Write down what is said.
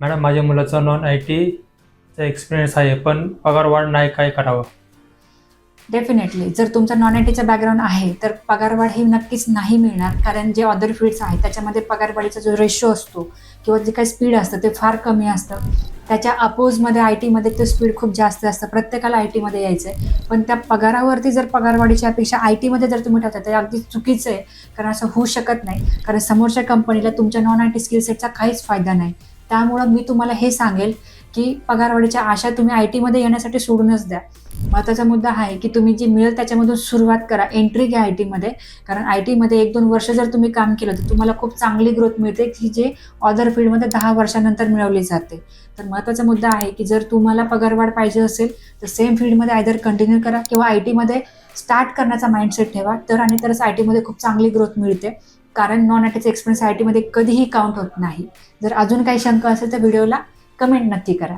Madam माझ्या मुलाचा non I टीचा एक्सपिरियन्स आहे पण पगार वाढ नाही काय करावं? डेफिनेटली जर तुमचा नॉन आय टीचा बॅकग्राऊंड आहे तर पगारवाढ ही नक्कीच नाही मिळणार. कारण जे अदर फील्ड्स आहेत त्याच्यामध्ये पगारवाढीचा जो रेशो असतो किंवा जे काही स्पीड असतं ते फार कमी असतं. त्याच्या अपोजमध्ये आय टीमध्ये ते स्पीड खूप जास्त असतं. प्रत्येकाला आय टीमध्ये यायचं आहे पण त्या पगारावरती जर पगारवाढीची अपेक्षा आय टीमध्ये जर तुम्ही ठेवता ते अगदी चुकीचं आहे. कारण असं होऊ शकत नाही. कारण समोरच्या कंपनीला तुमच्या नॉन आय टी स्किल सेटचा काहीच फायदा नाही. त्यामुळं मी तुम्हाला हे सांगेल की पगारवाढीच्या आशा तुम्ही आय टीमध्ये येण्यासाठी सोडूनच द्या. महत्त्वाचा मुद्दा आहे की तुम्ही जी मिळेल त्याच्यामधून सुरुवात करा एंट्री घ्या आय टीमध्ये कारण आय टीमध्ये एक दोन वर्ष जर तुम्ही काम केलं तर तुम्हाला खूप चांगली ग्रोथ मिळते. की जे अदर फील्डमध्ये दहा वर्षानंतर मिळवली जाते. तर महत्त्वाचा मुद्दा आहे की जर तुम्हाला पगारवाढ पाहिजे असेल तर सेम फील्डमध्ये आयदर कंटिन्यू करा किंवा आय टीमध्ये स्टार्ट करण्याचा माइंडसेट ठेवा. तर आणि तरच आय टीमध्ये खूप चांगली ग्रोथ मिळते. कारण नॉन आय टीचा एक्सपिरियन्स आय टीमध्ये कधीही काउंट होत नाही. जर अजून काही शंका असेल तर व्हिडिओला कमेंट नक्की करा.